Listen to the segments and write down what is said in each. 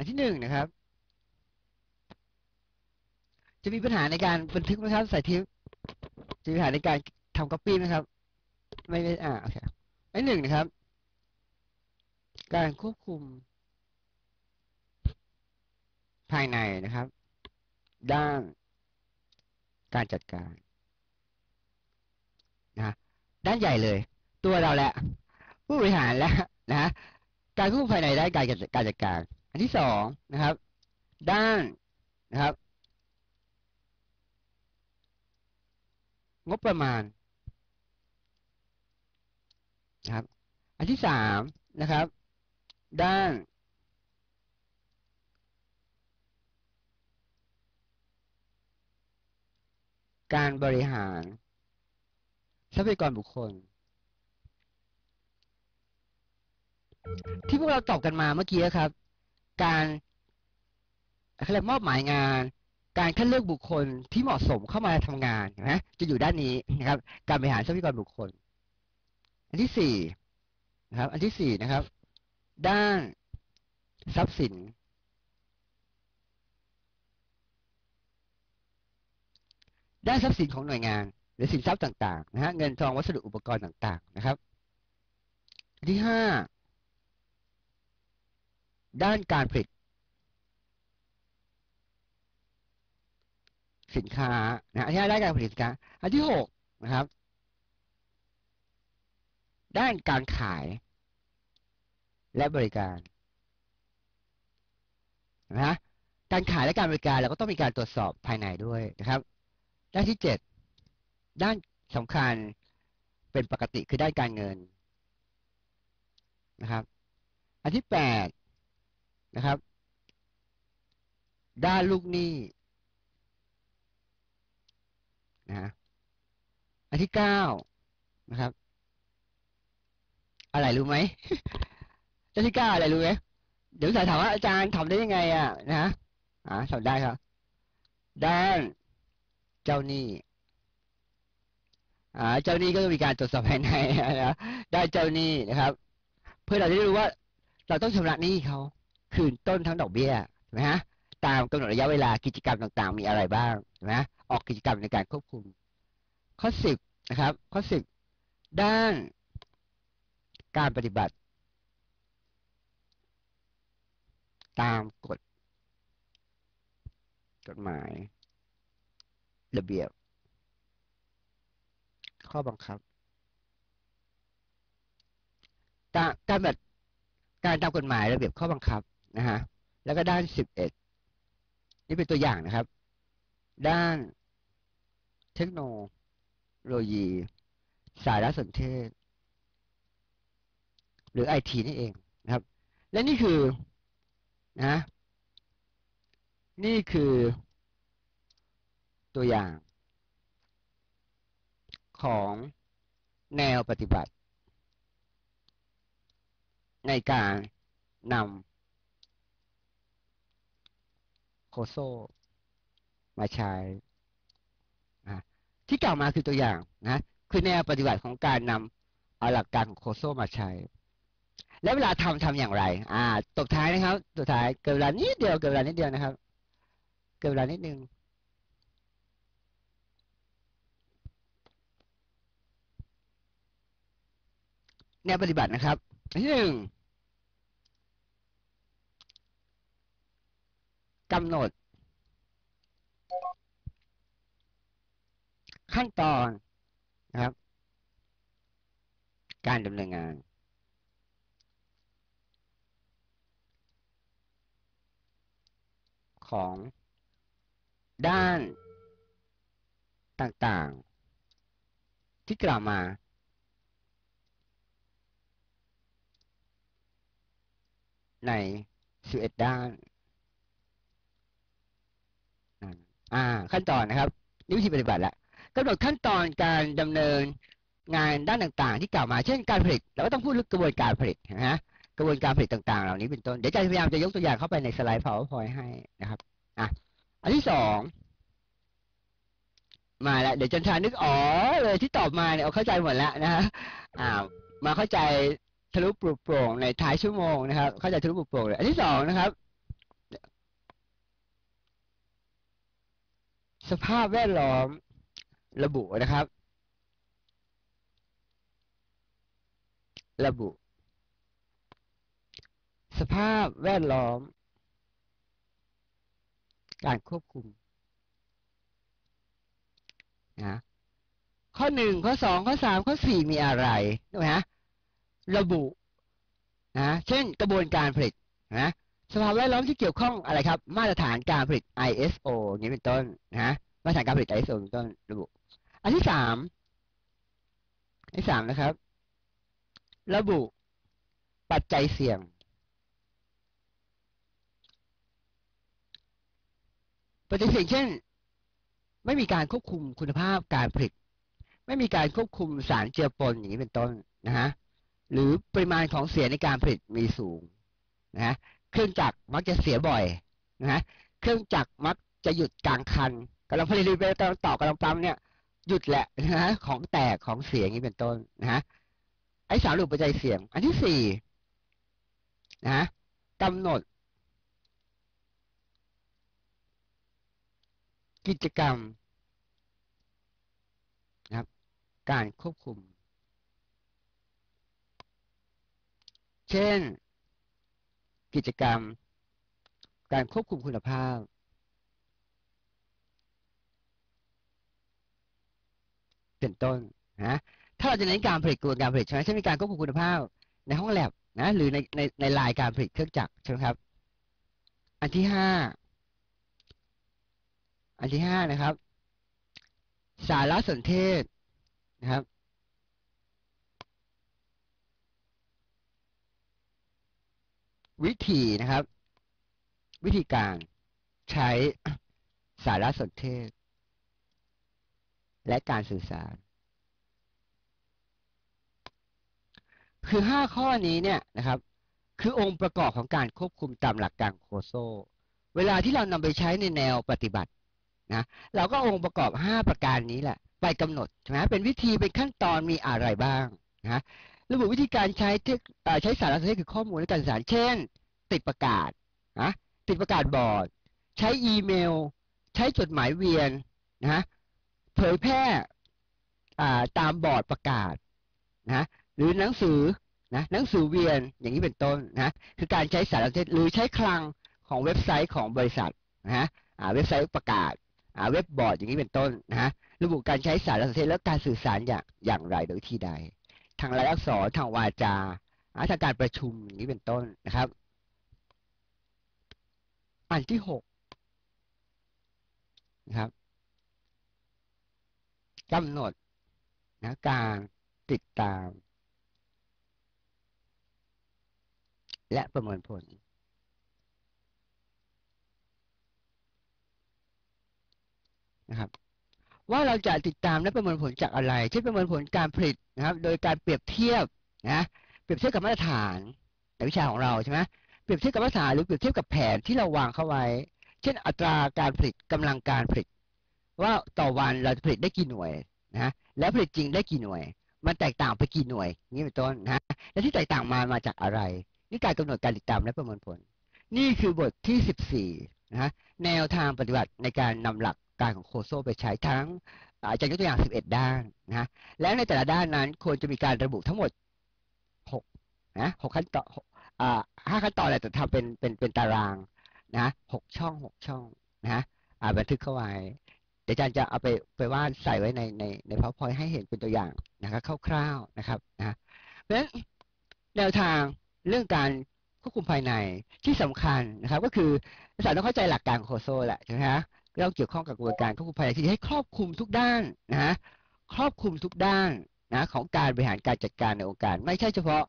อันที่หนึ่งนะครับ จะมีปัญหาในการบันทึกไหมครับใส่ทิปจะมีปัญหาในการทำ copy ไหมครับ ไม่ไม่อ่าโอเคอันหนึ่งนะครับ การควบคุม ภายในนะครับ ด้านการจัดการนะด้านใหญ่เลย ตัวเราแหละ ผู้บริหารแล้วนะการควบคุมภายในด้านการการจัดการ อันที่สองนะครับ ด้านนะครับ งบประมาณนะครับ อันที่สามนะครับ ด้านการบริหารทรัพยากรบุคคล ที่พวกเราตอบกันมาเมื่อกี้ครับ การเขาเรียกมอบหมายงาน การคัดเลือกบุคคลที่เหมาะสมเข้ามาทำงานนะจะอยู่ด้านนี้นะครับ การบริหารทรัพยากรบุคคล อันที่สี่นะครับ อันที่สี่นะครับ ด้านทรัพย์สินด้านทรัพย์สินของหน่วยงาน หรือสินทรัพย์ต่างๆนะฮะเงินทองวัสดุอุปกรณ์ต่าง ๆ นะครับอันที่ห้า ด้านการผลิต สินค้านะอันที่ห้าด้านการผลิตสินค้าอันที่หกนะครับ ด้านการขาย และบริการนะฮะการขายและการบริการเราก็ต้องมีการตรวจสอบภายในด้วยนะครับ ด้านที่เจ็ดด้านสำคัญเป็นปกติคือด้านการเงินนะครับ อันที่แปด นะครับ ด้านลูกหนี้นะฮะอันที่เก้านะครับ อะไรรู้ไหมด้านที่เก้าอะไรรู้ไหมเดี๋ยวสายถามว่าอาจารย์ทำได้ยังไง อะนะอ่าทำได้ครับ ด้านเจ้าหนี้อ่าเจ้าหนี้ก็จะมีการตรวจสอบภายในนะได้เจ้าหนี้นะครับ เพื่อเราจะได้รู้ว่า เราต้องชำระหนี้เขา คืนต้นทั้งดอกเบี้ยถูกไหมฮะตามกำหนดระยะเวลากิจกรรมต่างๆ มีอะไรบ้างถูกไหมออกกิจกรรมในการควบคุม ข้อสิบนะครับข้อสิบด้านการปฏิบัติ ตามกฎกฎหมาย ระเบียบ ข้อบังคับ การการแบบการตามกฎหมายระเบียบข้อบังคับ นะฮะแล้วก็ด้านสิบเอ็ดนี่เป็นตัวอย่างนะครับ ด้านเทคโนโลยี สารสนเทศ หรือไอทีนี่เองนะครับ และนี่คือนะนี่คือตัวอย่าง ของแนวปฏิบัติ ในการนำ โคโซมาใช้ที่กล่าวมาคือตัวอย่างนะคือแนวปฏิบัติของการนำเอาหลักการของโคโซมาใช้ แล้วเวลาทำทำอย่างไร อ่าตกท้ายนะครับตกท้ายเกิดเวลานิดเดียวเกิดเวลานิดเดียวนะครับ เกิดเวลานิดนึงแนวปฏิบัตินะครับที่หนึ่ง กำหนด ขั้นตอนนะครับ การดำเนินงาน ของด้านต่างๆ ที่กล่าวมา ใน11ด้าน อ่า ขั้นตอนนะครับนี่วิธีปฏิบัติละกำหนดขั้นตอนการดำเนินงานด้านต่างๆ ที่กล่าวมาเช่นการผลิตเราก็ต้องพูดเรื่องกระบวนการผลิตนะฮะกระบวนการผลิตต่างๆ เหล่านี้เป็นต้นเดี๋ยวจะพยายามจะยกตัวอย่างเข้าไปในสไลด์ powerpoint ให้นะครับอะอันที่สองมาแล้วเดี๋ยวจันทรานึกอ๋อเลยที่ตอบมาเนี่ยเอาเข้าใจหมดแล้วนะฮะอ่ามาเข้าใจทะลุปลุกโปร่งในท้ายชั่วโมงนะครับ เข้าใจทะลุปลุกโปร่งเลยอันที่สองนะครับ สภาพแวดล้อมระบุนะครับ ระบุ สภาพแวดล้อม การควบคุมนะข้อหนึ่งข้อสองข้อสามข้อสี่มีอะไรนะฮะระบุนะเช่นกระบวนการผลิตนะ สภาพแวดล้อมที่เกี่ยวข้องอะไรครับ มาตรฐานการผลิต ISO อย่างนี้เป็นต้นนะมาตรฐานการผลิต ISO เป็นต้นระบุ อันที่สามอันที่สามนะครับ ระบุปัจจัยเสี่ยง ปัจจัยเสี่ยงเช่น ไม่มีการควบคุมคุณภาพการผลิต ไม่มีการควบคุมสารเจือปนอย่างนี้เป็นต้นนะฮะหรือปริมาณของเสียในการผลิตมีสูงนะฮะ เครื่องจักรมักจะเสียบ่อยนะฮะเครื่องจักรมักจะหยุดกลางคันกำลังผลิตไปกำลังต่อกำลังปั๊มเนี่ยหยุดแหละนะฮะของแตกของเสียอย่างนี้เป็นต้นนะฮะไอ้สามรูปปัจจัยเสี่ยง อันที่สี่นะฮะกำหนด กิจกรรมนะครับ การควบคุม เช่น กิจกรรม การควบคุมคุณภาพ เป็นต้นนะถ้าเราจะเน้นการผลิตกระบวนการผลิตใช่ไหมเช่นมีการควบคุมคุณภาพ ในห้องแลบนะหรือในในในลายการผลิตเครื่องจักรใช่ไหมครับ อันที่ห้าอันที่ห้านะครับ สารสนเทศนะครับ วิธีนะครับ วิธีการใช้สารสนเทศ และการสื่อสาร คือห้าข้อนี้เนี่ยนะครับ คือองค์ประกอบของการควบคุมตามหลักการโคโซ เวลาที่เรานำไปใช้ในแนวปฏิบัตินะเราก็องค์ประกอบ 5 ประการนี้แหละ ไปกำหนดใช่ไหมเป็นวิธีเป็นขั้นตอนมีอะไรบ้างนะ ระบุวิธีการใช้เทคใช้สารสนเทศคือข้อมูลในการสื่อสาร เช่น ติดประกาศนะติดประกาศบอร์ด ใช้อีเมล ใช้จดหมายเวียนนะเผยแพร่ตามบอร์ดประกาศนะหรือหนังสือนะหนังสือเวียนอย่างนี้เป็นต้นนะคือการใช้สารสนเทศหรือใช้คลังของเว็บไซต์ของบริษัทนะฮะเว็บไซต์ประกาศเว็บบอร์ดอย่างนี้เป็นต้นนะฮะระบุการใช้สารสนเทศและการสื่อสารอย่างอย่างไรโดยที่ใด ทางลายลักษณ์ทางวาจาทางการประชุมอย่างนี้เป็นต้นนะครับ อันที่หกนะครับกำหนดนะการติดตาม และประเมินผลนะครับ ว่าเราจะติดตามและประเมินผลจากอะไรเช่นประเมินผลการผลิตนะครับ โดยการเปรียบเทียบนะเปรียบเทียบกับมาตรฐานในวิชาของเราใช่ไหมเปรียบเทียบกับมาตรฐานหรือเปรียบเทียบกับแผนที่เราวางเข้าไว้ เช่น อัตราการผลิตกำลังการผลิต ว่าต่อวันเราจะผลิตได้กี่หน่วยนะแล้วผลิตจริงได้กี่หน่วย มันแตกต่างไปกี่หน่วยนี่เป็นต้นนะและที่แตกต่างมามาจากอะไร นี่การกำหนดการติดตามและประเมินผล นี่คือบทที่ 14นะแนวทางปฏิบัติในการนำหลัก การของโคโซไปใช้ทั้งอาจารย์ยกตัวอย่าง 11 ด้านนะแล้วในแต่ละด้านนั้นควรจะมีการระบุทั้งหมด6นะ6ขั้นตอนอ่าห้าขั้นตอนแหละแต่ทำเป็นเป็นเป็นตารางนะหกช่อง6ช่องนะอ่าบันทึกเข้าไว้เดี๋ยวอาจารย์จะเอาไปไปวาดใส่ไว้ในในในพาวพอยให้เห็นเป็นตัวอย่างนะครับคร่าวๆนะครับนะเพราะฉะนั้นแนวทางเรื่องการควบคุมภายในที่สำคัญนะครับ ก็คือนักศึกษาต้องเข้าใจหลักการโคโซแหละใช่ไหมฮะ เราเกี่ยวข้องกับกระบวนการควบคุมภายในที่ให้ครอบคลุมทุกด้านนะครอบคลุมทุกด้านนะของการบริหารการจัดการในองค์การ ไม่ใช่เฉพาะ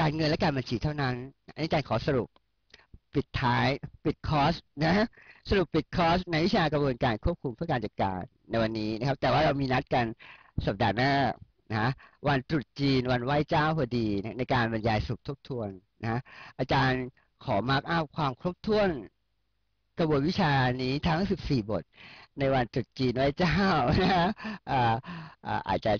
การเงินและการบัญชีเท่านั้นอันนี้อาจารย์ขอสรุปปิดท้ายปิดคอร์สนะสรุปปิดคอร์สในวิชากระบวนการควบคุมเพื่อการจัดการในวันนี้นะครับ แต่ว่าเรามีนัดกันสัปดาห์หน้านะวันตรุษจีนวันไหว้เจ้าพอดีในการบรรยายสุขทบทวนนะอาจารย์ขอมาร์กอัพความครบถ้วน กระบวนวิชานี้ทั้ง 14 บท ในวันตรุษจีนไว้เจ้านะอาอาจจะ